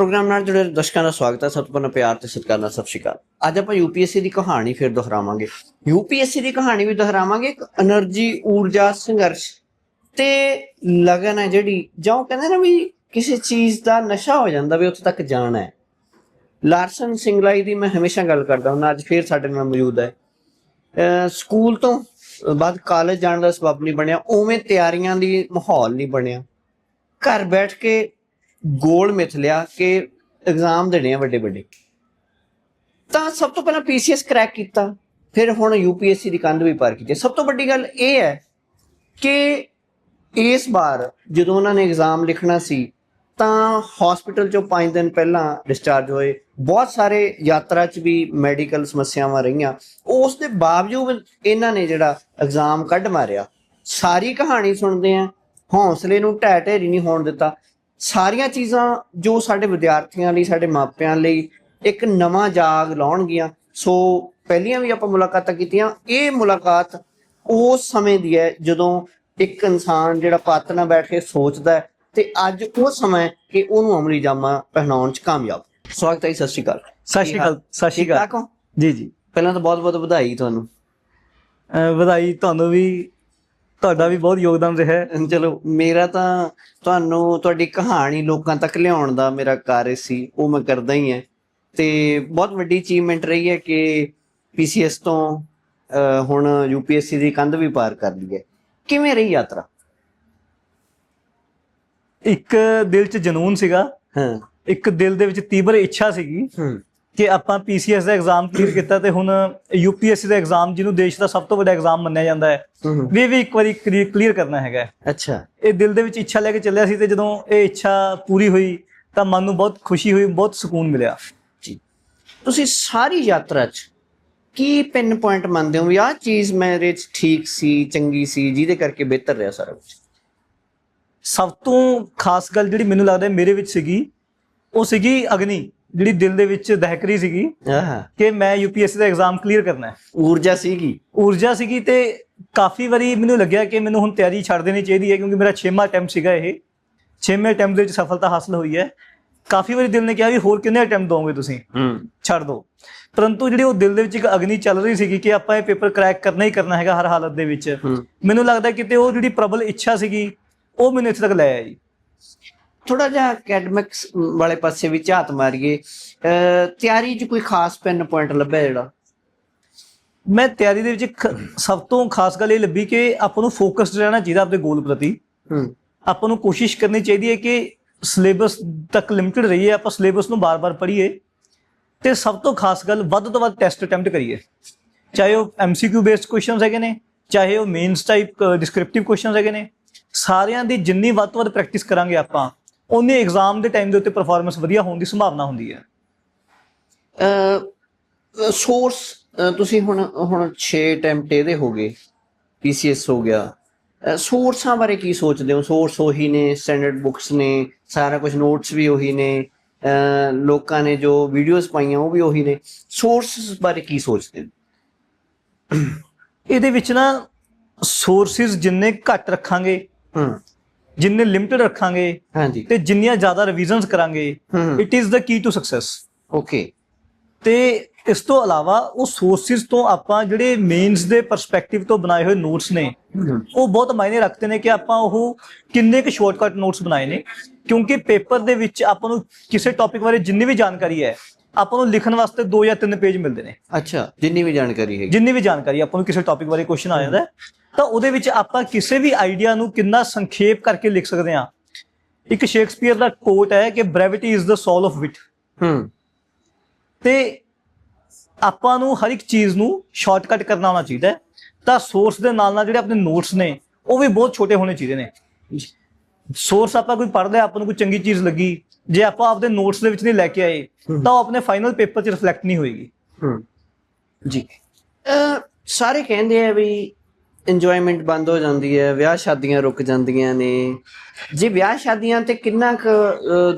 Programme ਨਾਲ ਜੁੜੇ ਦਰਸ਼ਕਾਂ ਦਾ ਸਵਾਗਤ ਹੈ। ਸਭ ਪਿਆਰ ਤੇ ਸਤਿਕਾਰ ਨਾਲ ਸਤਿ ਸ਼੍ਰੀ ਅੱਜ ਆਪਾਂ ਯੂਪੀਐਸਸੀ ਦੀ ਕਹਾਣੀ ਫਿਰ ਦੁਹਰਾਵਾਂਗੇ। ਯੂਪੀਐਸਸੀ ਦੀ ਕਹਾਣੀ ਵੀ ਦੁਹਰਾਵਾਂਗੇ। ਇੱਕ એનર્ਜੀ ਊਰਜਾ, ਸੰਘਰਸ਼ ਤੇ ਲਗਨ ਹੈ ਜਿਹੜੀ, ਜਾਂ ਕਹਿੰਦੇ ਨਾ ਵੀ ਕਿਸੇ ਚੀਜ਼ ਦਾ ਨਸ਼ਾ ਹੋ ਜਾਂਦਾ ਵੀ ਉੱਥੇ ਤੱਕ ਜਾਣਾ ਹੈ। ਲਾਰਸਨ ਸਿੰਗਲਾਈ ਦੀ ਮੈਂ ਹਮੇਸ਼ਾ ਗੱਲ ਕਰਦਾ ਹਾਂ ਅੱਜ ਫੇਰ ਸਾਡੇ ਨਾਲ ਮੌਜੂਦ ਹੈ। ਸਕੂਲ ਤੋਂ ਬਾਅਦ ਕਾਲਜ ਜਾਣ ਦਾ ਸਬਬ ਨਹੀਂ ਬਣਿਆ, ਉਵੇਂ ਤਿਆਰੀਆਂ ਦੀ ਮਾਹੌਲ ਨਹੀਂ ਬਣਿਆ। ਘਰ ਬੈਠ ਕੇ ਗੋਲ ਮਿਥ ਲਿਆ ਕਿ ਐਗਜ਼ਾਮ ਦੇਣੇ ਆ ਵੱਡੇ ਵੱਡੇ। ਤਾਂ ਸਭ ਤੋਂ ਪਹਿਲਾਂ ਪੀਸੀਐਸ ਕਰੈਕ ਕੀਤਾ, ਫਿਰ ਹੁਣ ਯੂਪੀਐਸਸੀ ਦੀ ਕੰਧ ਵੀ ਪਾਰ ਕੀਤੀ। ਸਭ ਤੋਂ ਵੱਡੀ ਗੱਲ ਇਹ ਹੈ ਕਿ ਇਸ ਵਾਰ ਜਦੋਂ ਉਹਨਾਂ ਨੇ ਐਗਜ਼ਾਮ ਲਿਖਣਾ ਸੀ, ਤਾਂ ਹਸਪੀਟਲ ਚੋਂ 5 ਦਿਨ ਪਹਿਲਾਂ ਡਿਸਚਾਰਜ ਹੋਏ। ਬਹੁਤ ਸਾਰੇ ਯਾਤਰਾ 'ਚ ਵੀ ਮੈਡੀਕਲ ਸਮੱਸਿਆਵਾਂ ਰਹੀਆਂ। ਉਸ ਦੇ ਬਾਵਜੂਦ ਇਹਨਾਂ ਨੇ ਜਿਹੜਾ ਐਗਜ਼ਾਮ ਕੱਢ ਮਾਰਿਆ। ਸਾਰੀ ਕਹਾਣੀ ਸੁਣਦੇ ਆ, ਹੌਸਲੇ ਨੂੰ ਢਹਿ ਢੇਰੀ ਨਹੀਂ ਹੋਣ ਦਿੱਤਾ। ਸਾਰੀਆਂ ਚੀਜ਼ਾਂ ਜੋ ਸਾਡੇ ਵਿਦਿਆਰਥੀਆਂ ਲਈ ਸਾਡੇ ਮਾਪਿਆਂ ਲਈ ਇੱਕ ਨਵਾਂ ਜਾਗ ਲਾਉਣਗੀਆਂ। ਸੋ ਪਹਿਲੀਆਂ ਵੀ ਆਪਾਂ ਮੁਲਾਕਾਤਾਂ ਕੀਤੀਆਂ। ਇਹ ਮੁਲਾਕਾਤ ਉਸ ਸਮੇਂ ਦੀ ਹੈ ਜਦੋਂ ਇੱਕ ਇਨਸਾਨ ਜਿਹੜਾ ਪੱਤ ਨਾਲ ਬੈਠ ਕੇ ਸੋਚਦਾ ਹੈ ਤੇ ਅੱਜ ਉਹ ਸਮਾਂ ਹੈ ਕਿ ਉਹਨੂੰ ਅਮਲੀ ਜਾਮਾ ਪਹਿਨਾਉਣ ਚ ਕਾਮਯਾਬ। ਸਵਾਗਤ ਹੈ ਸਤਿ ਸ਼੍ਰੀ ਅਕਾਲ। ਸਤਿ ਸ਼੍ਰੀ ਅਕਾਲ ਸਤਿ ਸ਼੍ਰੀ ਅਕਾਲ। ਜੀ ਜੀ। ਪਹਿਲਾਂ ਤਾਂ ਬਹੁਤ ਬਹੁਤ ਵਧਾਈ ਤੁਹਾਨੂੰ। ਵਧਾਈ ਤੁਹਾਨੂੰ ਵੀ ਤੁਹਾਡਾ ਵੀ ਬਹੁਤ ਯੋਗਦਾਨ ਰਿਹਾ ਹੈ। ਚਲੋ ਮੇਰਾ ਤਾਂ ਤੁਹਾਨੂੰ ਤੁਹਾਡੀ ਕਹਾਣੀ ਲੋਕਾਂ ਤੱਕ ਲਿਆਉਣ ਦਾ ਮੇਰਾ ਕਾਰਜ ਸੀ ਉਹ ਮੈਂ ਕਰਦਾ ਹੀ ਹਾਂ। ਤੇ ਬਹੁਤ ਵੱਡੀ ਅਚੀਵਮੈਂਟ ਰਹੀ ਹੈ ਕਿ ਪੀਸੀਐਸ ਤੋਂ ਹੁਣ ਯੂਪੀਐਸਸੀ ਦੀ ਕੰਧ ਵੀ ਪਾਰ ਕਰ ਲਈ ਹੈ। ਕਿਵੇਂ ਰਹੀ ਯਾਤਰਾ? ਇੱਕ ਦਿਲ 'ਚ ਜਨੂਨ ਸੀਗਾ। ਹਾਂ। ਇੱਕ ਦਿਲ ਦੇ ਵਿੱਚ ਤੀਬਰ ਇੱਛਾ ਸੀਗੀ। ਹੂੰ। ਕਿ ਆਪਾਂ ਪੀਸੀਐਸ ਦਾ ਐਗਜ਼ਾਮ ਕਲੀਅਰ ਕੀਤਾ ਤੇ ਹੁਣ ਯੂਪੀਐਸਸੀ ਦਾ ਐਗਜ਼ਾਮ ਜਿਹਨੂੰ ਦੇਸ਼ ਦਾ ਸਭ ਤੋਂ ਵੱਡਾ ਐਗਜ਼ਾਮ ਮੰਨਿਆ ਜਾਂਦਾ ਹੈ ਵੀ ਵੀ ਇੱਕ ਵਾਰੀ ਕਲੀਅਰ ਕਰਨਾ ਹੈਗਾ। ਅੱਛਾ। ਇਹ ਦਿਲ ਦੇ ਵਿੱਚ ਇੱਛਾ ਲੈ ਕੇ ਚੱਲਿਆ ਸੀ ਤੇ ਜਦੋਂ ਇਹ ਇੱਛਾ ਪੂਰੀ ਹੋਈ ਤਾਂ ਮਨ ਨੂੰ ਬਹੁਤ ਖੁਸ਼ੀ ਹੋਈ ਬਹੁਤ ਸਕੂਨ ਮਿਲਿਆ। ਜੀ। ਤੁਸੀਂ ਸਾਰੀ ਯਾਤਰਾ 'ਚ ਕੀ ਪਿੰਨ ਪੁਆਇੰਟ ਮੰਨਦੇ ਹੋ ਵੀ ਆਹ ਚੀਜ਼ ਮੇਰੇ 'ਚ ਠੀਕ ਸੀ ਚੰਗੀ ਸੀ ਜਿਹਦੇ ਕਰਕੇ ਬਿਹਤਰ ਰਿਹਾ ਸਾਰਾ ਕੁਝ ਸਭ ਤੋਂ ਖਾਸ ਗੱਲ ਜਿਹੜੀ ਮੈਨੂੰ ਲੱਗਦਾ ਮੇਰੇ ਵਿੱਚ ਸੀਗੀ ਉਹ ਸੀਗੀ ਅਗਨੀ। ਜਿਹੜੀ ਦਿਲ ਦੇ ਵਿੱਚ ਦਹਿਕ ਰਹੀ ਸੀਗੀ ਆਹ। ਕਿ ਮੈਂ ਯੂਪੀਐਸਸੀ ਦਾ ਐਗਜ਼ਾਮ ਕਲੀਅਰ ਕਰਨਾ ਹੈ। ਊਰਜਾ ਸੀਗੀ। ਊਰਜਾ ਸੀਗੀ ਤੇ ਕਾਫੀ ਵਾਰੀ ਮੈਨੂੰ ਲੱਗਿਆ ਕਿ ਮੈਨੂੰ ਹੁਣ ਤਿਆਰੀ ਛੱਡ ਦੇਣੀ ਚਾਹੀਦੀ ਹੈ ਕਿਉਂਕਿ ਮੇਰਾ 6ਵਾਂ ਅਟੈਂਪਟ ਸੀਗਾ ਇਹ। 6ਵੇਂ ਅਟੈਂਪਟ ਦੇ ਵਿੱਚ ਸਫਲਤਾ ਹਾਸਲ ਹੋਈ ਹੈ। ਕਾਫੀ ਵਾਰੀ ਦਿਲ ਨੇ ਕਿਹਾ ਵੀ ਹੋਰ ਕਿੰਨੇ ਅਟੈਂਪਟ ਦੋਗੇ ਤੁਸੀਂ? ਹੂੰ। ਛੱਡ ਦਿਓ ਪਰੰਤੂ ਜਿਹੜੀ ਉਹ ਦਿਲ ਦੇ ਵਿੱਚ ਇੱਕ ਅਗਨੀ ਚੱਲ ਰਹੀ ਸੀਗੀ ਕਿ ਆਪਾਂ ਇਹ ਪੇਪਰ ਕ੍ਰੈਕ ਕਰਨਾ ਹੀ ਕਰਨਾ ਹੈਗਾ ਹਰ ਹਾਲਤ ਦੇ ਵਿੱਚ। ਮੈਨੂੰ ਲੱਗਦਾ ਕਿਤੇ ਉਹ ਜਿਹੜੀ ਪ੍ਰਬਲ ਇੱਛਾ ਸੀਗੀ ਉਹ ਮੈਨੂੰ ਇੱਥੇ ਤੱਕ ਲੈ ਆਈ। ਥੋੜਾ ਜਿਹਾ ਅਕੈਡਮਿਕਸ ਵਾਲੇ ਪਾਸੇ ਵੀ ਝਾਤ ਮਾਰੀਏ ਤਿਆਰੀ 'ਚ ਕੋਈ ਖਾਸ ਪਿੰਨ ਪੁਆਇੰਟ ਲੱਭਿਆ ਜਿਹੜਾ? ਮੈਂ ਤਿਆਰੀ ਦੇ ਵਿੱਚ ਸਭ ਤੋਂ ਖਾਸ ਗੱਲ ਇਹ ਲੱਭੀ ਕਿ ਆਪਾਂ ਨੂੰ ਫੋਕਸਡ ਰਹਿਣਾ ਚਾਹੀਦਾ ਆਪਣੇ ਗੋਲ ਪ੍ਰਤੀ। ਆਪਾਂ ਨੂੰ ਕੋਸ਼ਿਸ਼ ਕਰਨੀ ਚਾਹੀਦੀ ਹੈ ਕਿ ਸਿਲੇਬਸ ਤੱਕ ਲਿਮਟਿਡ ਰਹੀਏ ਆਪਾਂ ਸਿਲੇਬਸ ਨੂੰ ਬਾਰ-ਬਾਰ ਪੜ੍ਹੀਏ ਤੇ ਸਭ ਤੋਂ ਖਾਸ ਗੱਲ ਵੱਧ ਤੋਂ ਵੱਧ ਟੈਸਟ ਅਟੈਂਪਟ ਕਰੀਏ। ਚਾਹੇ ਉਹ ਐਮਸੀਕਿਊ ਬੇਸਡ ਕੁਐਸਚਨਸ ਹੈਗੇ ਨੇ ਚਾਹੇ ਉਹ ਮੇਨਸ ਟਾਈਪ ਡਿਸਕ੍ਰਿਪਟਿਵ ਕੁਐਸਚਨਸ ਹੈਗੇ ਨੇ ਸਾਰਿਆਂ ਦੀ ਜਿੰਨੀ ਵੱਧ ਤੋਂ ਵੱਧ ਪ੍ਰੈਕਟਿਸ ਕਰਾਂਗੇ ਆਪਾਂ ਉਨੀ ਐਗਜ਼ਾਮ ਦੇ ਟਾਈਮ ਦੇ ਉੱਤੇ ਪਰਫਾਰਮੈਂਸ ਵਧੀਆ ਹੋਣ ਦੀ ਸੰਭਾਵਨਾ ਹੁੰਦੀ ਹੈ। ਸੋਰਸ ਤੁਸੀਂ ਹੁਣ ਹੁਣ 6 ਅਟੈਂਪਟ ਇਹਦੇ ਹੋ ਗਏ ਪੀਸੀਐਸ ਹੋ ਗਿਆ। ਸੋਰਸਾਂ ਬਾਰੇ ਕੀ ਸੋਚਦੇ ਹੋ? ਸੋਰਸ ਉਹੀ ਨੇ ਸਟੈਂਡਰਡ ਬੁੱਕਸ ਨੇ ਸਾਰਾ ਕੁਝ ਨੋਟਸ ਵੀ ਉਹੀ ਨੇ ਲੋਕਾਂ ਨੇ ਜੋ ਵੀਡੀਓਜ਼ ਪਾਈਆਂ ਉਹ ਵੀ ਉਹੀ ਨੇ। ਸੋਰਸਸ ਬਾਰੇ ਕੀ ਸੋਚਦੇ ਹੋ? ਇਹਦੇ ਵਿੱਚ ਨਾ ਸੋਰਸਿਸ ਜਿੰਨੇ ਘੱਟ ਰੱਖਾਂਗੇ ਜਿੰਨੇ ਲਿਮਟਿਡ ਰੱਖਾਂਗੇ ਹਾਂਜੀ। ਤੇ ਜਿੰਨੀਆਂ ਜ਼ਿਆਦਾ ਰਿਵੀਜ਼ਨਸ ਕਰਾਂਗੇ it is the key to success okay ਤੇ ਇਸ ਤੋਂ ਇਲਾਵਾ ਉਹ ਸੋਰਸਿਸ ਤੋਂ ਆਪਾਂ ਜਿਹੜੇ ਮੇਨਸ ਦੇ ਪਰਸਪੈਕਟਿਵ ਤੋਂ ਬਣਾਏ ਹੋਏ ਨੋਟਸ ਨੇ ਉਹ ਬਹੁਤ ਮਾਇਨੇ ਰੱਖਦੇ ਨੇ ਕਿ ਆਪਾਂ ਉਹ ਕਿੰਨੇ ਕੁ ਸ਼ਾਰਟਕਟ ਨੋਟਸ ਬਣਾਏ ਨੇ। ਕਿਉਂਕਿ ਪੇਪਰ ਦੇ ਵਿੱਚ ਆਪਾਂ ਨੂੰ ਕਿਸੇ ਟੌਪਿਕ ਬਾਰੇ ਜਿੰਨੀ ਵੀ ਜਾਣਕਾਰੀ ਹੈ ਆਪਾਂ ਨੂੰ ਲਿਖਣ ਵਾਸਤੇ 2 ਜਾਂ 3 ਪੇਜ ਮਿਲਦੇ ਨੇ। ਅੱਛਾ ਜਿੰਨੀ ਵੀ ਜਾਣਕਾਰੀ ਹੈਗੀ। ਜਿੰਨੀ ਵੀ ਜਾਣਕਾਰੀ ਆਪਾਂ ਨੂੰ ਕਿਸੇ ਟੌਪਿਕ ਬਾਰੇ ਕੁਐਸਚਨ ਆ ਜਾਂਦਾ ਤਾਂ ਉਹਦੇ ਵਿੱਚ ਆਪਾਂ ਕਿਸੇ ਵੀ ਆਈਡੀਆ ਨੂੰ ਕਿੰਨਾ ਸੰਖੇਪ ਕਰਕੇ ਲਿਖ ਸਕਦੇ ਹਾਂ। ਇੱਕ ਸ਼ੇਕਸਪੀਅਰ ਦਾ ਕੋਟ ਹੈ ਕਿ ਬ੍ਰੈਵਿਟੀ ਇਜ਼ ਦਾ ਸੋਲ ਆਫ ਵਿਟ ਹੂੰ। ਤੇ ਆਪਾਂ ਨੂੰ ਹਰ ਇੱਕ ਚੀਜ਼ ਨੂੰ ਸ਼ਾਰਟਕਟ ਕਰਨਾ ਆਉਣਾ ਚਾਹੀਦਾ ਤਾਂ ਸੋਰਸ ਦੇ ਨਾਲ ਨਾਲ ਜਿਹੜੇ ਆਪਣੇ ਨੋਟਸ ਨੇ ਉਹ ਵੀ ਬਹੁਤ ਛੋਟੇ ਹੋਣੇ ਚਾਹੀਦੇ ਨੇ। ਸੋਰਸ ਆਪਾਂ ਕੋਈ ਪੜ੍ਹ ਲਿਆ ਆਪਾਂ ਨੂੰ ਕੋਈ ਚੰਗੀ ਚੀਜ਼ ਲੱਗੀ ਜੇ ਆਪਾਂ ਆਪਦੇ ਨੋਟਸ ਦੇ ਵਿੱਚ ਨਹੀਂ ਲੈ ਕੇ ਆਏ ਤਾਂ ਉਹ ਆਪਣੇ ਫਾਈਨਲ ਪੇਪਰ 'ਚ ਰਿਫਲੈਕਟ ਨਹੀਂ ਹੋਏਗੀ। ਹੂੰ। ਜੀ। ਅ ਸਾਰੇ ਕਹਿੰਦੇ ਆ ਵੀ ਇੰਜੋਇਮੈਂਟ ਬੰਦ ਹੋ ਜਾਂਦੀ ਹੈ ਵਿਆਹ ਸ਼ਾਦੀਆਂ ਰੁਕ ਜਾਂਦੀਆਂ ਨੇ। ਜੇ ਵਿਆਹ ਸ਼ਾਦੀਆਂ ਤੇ ਕਿੰਨਾ ਕੁ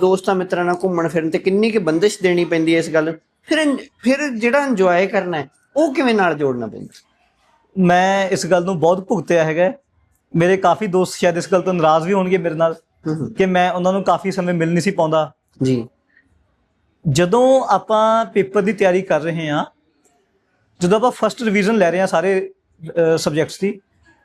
ਦੋਸਤਾਂ ਮਿੱਤਰਾਂ ਨਾਲ ਘੁੰਮਣ ਫਿਰਨ ਤੇ ਕਿੰਨੀ ਕੁ ਬੰਦਿਸ਼ ਦੇਣੀ ਪੈਂਦੀ ਹੈ ਇਸ ਗੱਲ? ਫਿਰ ਫਿਰ ਜਿਹੜਾ ਇੰਜੋਏ ਕਰਨਾ ਹੈ ਉਹ ਕਿਵੇਂ ਨਾਲ ਜੋੜਨਾ ਪੈਂਦਾ? ਮੈਂ ਇਸ ਗੱਲ ਨੂੰ ਬਹੁਤ ਭੁਗਤਿਆ ਹੈਗਾ। ਮੇਰੇ ਕਾਫੀ ਦੋਸਤ ਸ਼ਾਇਦ ਇਸ ਗੱਲ ਤੋਂ ਨਾਰਾਜ਼ ਵੀ ਹੋਣਗੇ ਮੇਰੇ ਨਾਲ ਕਿ ਮੈਂ ਉਹਨਾਂ ਨੂੰ ਕਾਫੀ ਸਮੇਂ ਮਿਲ ਨਹੀਂ ਸੀ ਪਾਉਂਦਾ। ਜੀ। ਜਦੋਂ ਆਪਾਂ ਪੇਪਰ ਦੀ ਤਿਆਰੀ ਕਰ ਰਹੇ ਹਾਂ ਜਦੋਂ ਆਪਾਂ ਫਸਟ ਰਿਵੀਜ਼ਨ ਲੈ ਰਹੇ ਹਾਂ ਸਾਰੇ ਸਬਜੈਕਟਸ ਦੀ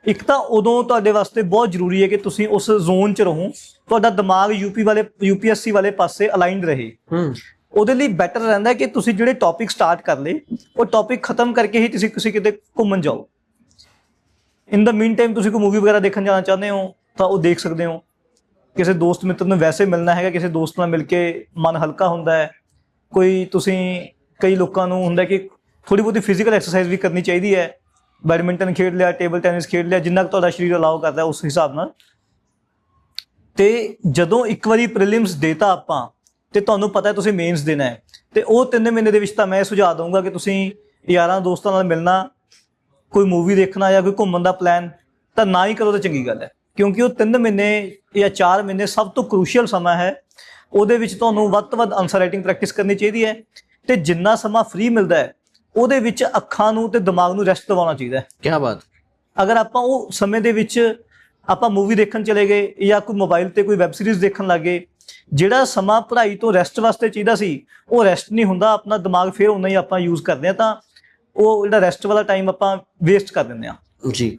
ਇੱਕ ਤਾਂ ਉਦੋਂ ਤੁਹਾਡੇ ਵਾਸਤੇ ਬਹੁਤ ਜ਼ਰੂਰੀ ਹੈ ਕਿ ਤੁਸੀਂ ਉਸ ਜ਼ੋਨ 'ਚ ਰਹੋ ਤੁਹਾਡਾ ਦਿਮਾਗ ਯੂਪੀ ਵਾਲੇ ਯੂਪੀਐਸਸੀ ਵਾਲੇ ਪਾਸੇ ਅਲਾਈਨਡ ਰਹੇ। ਹੂੰ ਉਹਦੇ ਲਈ ਬੈਟਰ ਰਹਿੰਦਾ ਕਿ ਤੁਸੀਂ ਜਿਹੜੇ ਟੌਪਿਕ ਸਟਾਰਟ ਕਰ ਲਏ ਉਹ ਟੌਪਿਕ ਖਤਮ ਕਰਕੇ ਹੀ ਤੁਸੀਂ ਕਿਸੇ ਕਿਤੇ ਘੁੰਮਣ ਜਾਓ। ਇਨ ਦਾ ਮੀਨ ਟਾਈਮ ਤੁਸੀਂ ਕੋਈ ਮੂਵੀ ਵਗੈਰਾ ਦੇਖਣ ਜਾਣਾ ਚਾਹੁੰਦੇ ਹੋ, ਤਾਂ ਉਹ ਦੇਖ ਸਕਦੇ ਹੋ। ਕਿਸੇ ਦੋਸਤ ਮਿੱਤਰ ਨੂੰ ਵੈਸੇ ਮਿਲਣਾ ਹੈਗਾ, ਕਿਸੇ ਦੋਸਤ ਨਾਲ ਮਿਲ ਕੇ ਮਨ ਹਲਕਾ ਹੁੰਦਾ ਹੈ। ਕੋਈ ਤੁਸੀਂ, ਕਈ ਲੋਕਾਂ ਨੂੰ ਹੁੰਦਾ ਕਿ ਥੋੜੀ ਬਹੁਤੀ ਫਿਜ਼ੀਕਲ ਐਕਸਰਸਾਈਜ਼ ਵੀ ਕਰਨੀ ਚਾਹੀਦੀ ਹੈ। ਬੈਡਮਿੰਟਨ ਖੇਡ ਲਿਆ ਟੇਬਲ ਟੈਨਿਸ ਖੇਡ ਲਿਆ, ਜਿੰਨਾ ਕੁ ਤੁਹਾਡਾ ਸਰੀਰ ਅਲਾਉ ਕਰਦਾ ਉਸ ਹਿਸਾਬ ਨਾਲ। ਤੇ ਜਦੋਂ ਇੱਕ ਵਾਰੀ ਪ੍ਰੀਲਿਮਸ ਦੇਤਾ ਆਪਾਂ, ਤੇ ਤੁਹਾਨੂੰ ਪਤਾ ਹੈ ਤੁਸੀਂ ਮੇਨਸ ਦੇਣਾ ਹੈ। ਤੇ ਉਹ ਤਿੰਨ ਮਹੀਨੇ ਦੇ ਵਿੱਚ ਤਾਂ ਮੈਂ ਇਹ ਸੁਝਾਅ ਦਊਂਗਾ ਕਿ ਤੁਸੀਂ ਯਾਰਾਂ ਦੋਸਤਾਂ ਨਾਲ ਮਿਲਣਾ ਕੋਈ ਮੂਵੀ ਦੇਖਣਾ ਜਾਂ ਕੋਈ ਘੁੰਮਣ ਦਾ ਪਲਾਨ ਤਾਂ ਨਾ ਹੀ ਕਰੋ ਤਾਂ ਚੰਗੀ ਗੱਲ ਹੈ। ਕਿਉਂਕਿ ਉਹ ਤਿੰਨ ਮਹੀਨੇ ਜਾਂ ਚਾਰ ਮਹੀਨੇ ਸਭ ਤੋਂ ਕ੍ਰੂਸ਼ੀਅਲ ਸਮਾਂ ਹੈ। ਉਹਦੇ ਵਿੱਚ ਤੁਹਾਨੂੰ ਵੱਧ ਤੋਂ ਵੱਧ ਆਨਸਰ ਰਾਈਟਿੰਗ ਪ੍ਰੈਕਟਿਸ ਕਰਨੀ ਚਾਹੀਦੀ ਹੈ ਤੇ ਜਿੰਨਾ ਸਮਾਂ ਫ੍ਰੀ ਮਿਲਦਾ ਹੈ ਉਹਦੇ ਵਿੱਚ ਅੱਖਾਂ ਨੂੰ ਤੇ ਦਿਮਾਗ ਨੂੰ ਰੈਸਟ ਦਿਵਾਉਣਾ ਚਾਹੀਦਾ ਹੈ। ਕੀ ਬਾਤ। ਅਗਰ ਆਪਾਂ ਉਹ ਸਮੇਂ ਦੇ ਵਿੱਚ ਆਪਾਂ ਮੂਵੀ ਦੇਖਣ ਚਲੇ ਗਏ ਜਾਂ ਕੋਈ ਮੋਬਾਈਲ ਤੇ ਕੋਈ ਵੈਬ ਸੀਰੀਜ਼ ਦੇਖਣ ਲੱਗੇ ਜਿਹੜਾ ਸਮਾਂ ਪੜ੍ਹਾਈ ਤੋਂ ਰੈਸਟ ਵਾਸਤੇ ਚਾਹੀਦਾ ਸੀ ਉਹ ਰੈਸਟ ਨਹੀਂ ਹੁੰਦਾ ਆਪਣਾ ਦਿਮਾਗ ਫਿਰ ਉਨਾ ਹੀ ਆਪਾਂ ਯੂਜ਼ ਕਰਦੇ ਆ ਤਾਂ ਉਹ ਜਿਹੜਾ ਰੈਸਟ ਵਾਲਾ ਟਾਈਮ ਆਪਾਂ ਵੇਸਟ ਕਰ ਦਿੰਦੇ ਆ ਜੀ।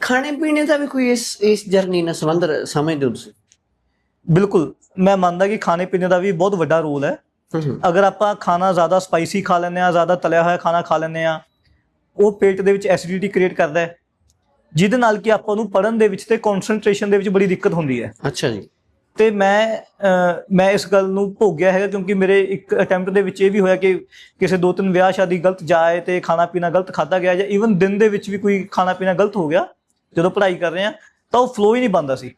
ਖਾਣੇ ਪੀਣੇ ਦਾ ਵੀ ਕੋਈ ਇਸ ਇਸ ਜਰਨੀ ਨਾਲ ਸੰਬੰਧ ਸਮਝਦੇ ਹੋ ਤੁਸੀਂ? ਬਿਲਕੁਲ। ਮੈਂ ਮੰਨਦਾ ਕਿ ਖਾਣੇ ਪੀਣੇ ਦਾ ਵੀ ਬਹੁਤ ਵੱਡਾ ਰੋਲ ਹੂੰ। ਅਗਰ ਆਪਾਂ ਖਾਣਾ ਜ਼ਿਆਦਾ ਸਪਾਈਸੀ ਖਾ ਲੈਂਦੇ ਆ ਜ਼ਿਆਦਾ ਤਲਿਆ ਹੋਇਆ ਖਾਣਾ ਖਾ ਲੈਂਦੇ ਆ ਉਹ ਪੇਟ ਦੇ ਵਿੱਚ ਐਸਿਡਿਟੀ ਕ੍ਰੀਏਟ ਕਰਦਾ ਹੈ। ਜਿਹਦੇ ਨਾਲ ਕਿ ਆਪਾਂ ਨੂੰ ਪੜਨ ਦੇ ਵਿੱਚ ਤੇ ਕਨਸੈਂਟਰੇਸ਼ਨ ਦੇ ਵਿੱਚ ਬੜੀ ਦਿੱਕਤ ਹੁੰਦੀ ਹੈ। ਅੱਛਾ ਜੀ। ਤੇ ਮੈਂ ਮੈਂ ਇਸ ਗੱਲ ਨੂੰ ਭੋਗਿਆ ਹੈਗਾ ਕਿਉਂਕਿ ਮੇਰੇ ਇੱਕ ਅਟੈਂਪਟ ਦੇ ਵਿੱਚ ਇਹ ਵੀ ਹੋਇਆ ਕਿ ਕਿਸੇ ਦੋ ਤਿੰਨ ਵਿਆਹ ਸ਼ਾਦੀ ਗਲਤ ਜਾਏ ਤੇ ਖਾਣਾ ਪੀਣਾ ਗਲਤ ਖਾਦਾ ਗਿਆ ਜਾਂ ਇਵਨ ਦਿਨ ਦੇ ਵਿੱਚ ਵੀ ਕੋਈ ਖਾਣਾ ਪੀਣਾ ਗਲਤ ਹੋ ਗਿਆ ਜਦੋਂ ਪੜ੍ਹਾਈ ਕਰ ਰਹੇ ਆ ਤਾਂ ਉਹ ਫਲੋ ਹੀ ਨਹੀਂ ਬੰਦਾ ਸੀ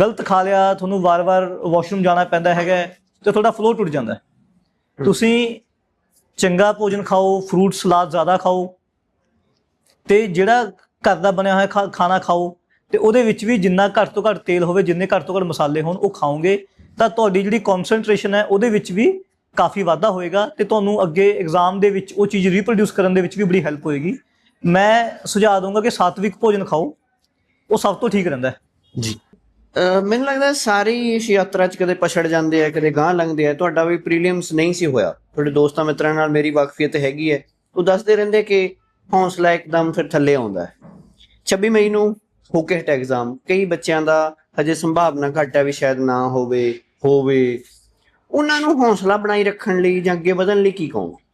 ਗਲਤ ਖਾ ਲਿਆ ਤੁਹਾਨੂੰ ਵਾਰ-ਵਾਰ ਵਾਸ਼ਰੂਮ ਜਾਣਾ ਪੈਂਦਾ ਹੈਗਾ ਤੇ ਤੁਹਾਡਾ ਫਲੋ ਟੁੱਟ ਜਾਂਦਾ। ਤੁਸੀਂ ਚੰਗਾ ਭੋਜਨ ਖਾਓ ਫਰੂਟ ਸਲਾਦ ਜ਼ਿਆਦਾ ਖਾਓ ਤੇ ਜਿਹੜਾ ਘਰ ਦਾ ਬਣਿਆ ਹੋਇਆ ਖਾਣਾ ਖਾਓ ਤੇ ਉਹਦੇ ਵਿੱਚ ਵੀ ਜਿੰਨਾ ਘੱਟ ਤੋਂ ਘੱਟ ਤੇਲ ਹੋਵੇ, ਜਿੰਨੇ ਘੱਟ ਤੋਂ ਘੱਟ ਮਸਾਲੇ ਹੋਣ, ਉਹ ਖਾਓਗੇ, ਤਾਂ ਤੁਹਾਡੀ ਜਿਹੜੀ ਕਨਸੈਂਟਰੇਸ਼ਨ ਹੈ, ਉਹਦੇ ਵਿੱਚ ਵੀ ਕਾਫੀ ਵਾਧਾ ਹੋਏਗਾ ਤੇ ਤੁਹਾਨੂੰ ਅੱਗੇ ਐਗਜ਼ਾਮ ਦੇ ਵਿੱਚ ਉਹ ਚੀਜ਼ ਰੀਪਰੋਡਿਊਸ ਕਰਨ ਦੇ ਵਿੱਚ ਵੀ ਬੜੀ ਹੈਲਪ ਹੋਏਗੀ। ਮੈਂ ਸੁਝਾਅ ਦਊਂਗਾ ਕਿ ਸਾਤਵਿਕ ਭੋਜਨ ਖਾਓ, ਉਹ ਸਭ ਤੋਂ ਠੀਕ ਰਹਿੰਦਾ ਹੈ। ਜੀ। ਮੈਨੂੰ ਲੱਗਦਾ ਸਾਰੇ ਇਸ ਯਾਤਰਾ 'ਚ ਕਦੇ ਪਛੜ ਜਾਂਦੇ ਆ, ਕਦੇ ਗਾਂਹ ਲੰਘਦੇ ਆ, ਤੁਹਾਡਾ ਵੀ ਪ੍ਰੀਲਿਮਸ ਨਹੀਂ ਸੀ ਹੋਇਆ। ਤੁਹਾਡੇ ਦੋਸਤਾਂ ਮਿੱਤਰਾਂ ਨਾਲ ਮੇਰੀ ਵਾਕਫੀਅਤ ਹੈਗੀ ਹੈ। ਉਹ ਦੱਸਦੇ ਰਹਿੰਦੇ ਕਿ ਹੌਸਲਾ ਇੱਕਦਮ ਫਿਰ ਥੱਲੇ ਆਉਂਦਾ ਹੈ। 26 ਮਈ ਨੂੰ ਹਟ ਐਗਜ਼ਾਮ ਕਈ ਬੱਚਿਆਂ ਦਾ ਹਜੇ ਸੰਭਾਵਨਾ ਘੱਟ ਹੈ ਵੀ ਸ਼ਾਇਦ ਨਾ ਹੋਵੇ ਹੋਵੇ। ਉਹਨਾਂ ਨੂੰ ਹੌਸਲਾ ਬਣਾਈ ਰੱਖਣ ਲਈ ਜਾਂ ਅੱਗੇ ਵਧਣ ਲਈ ਕੀ ਕਹੋਗੇ?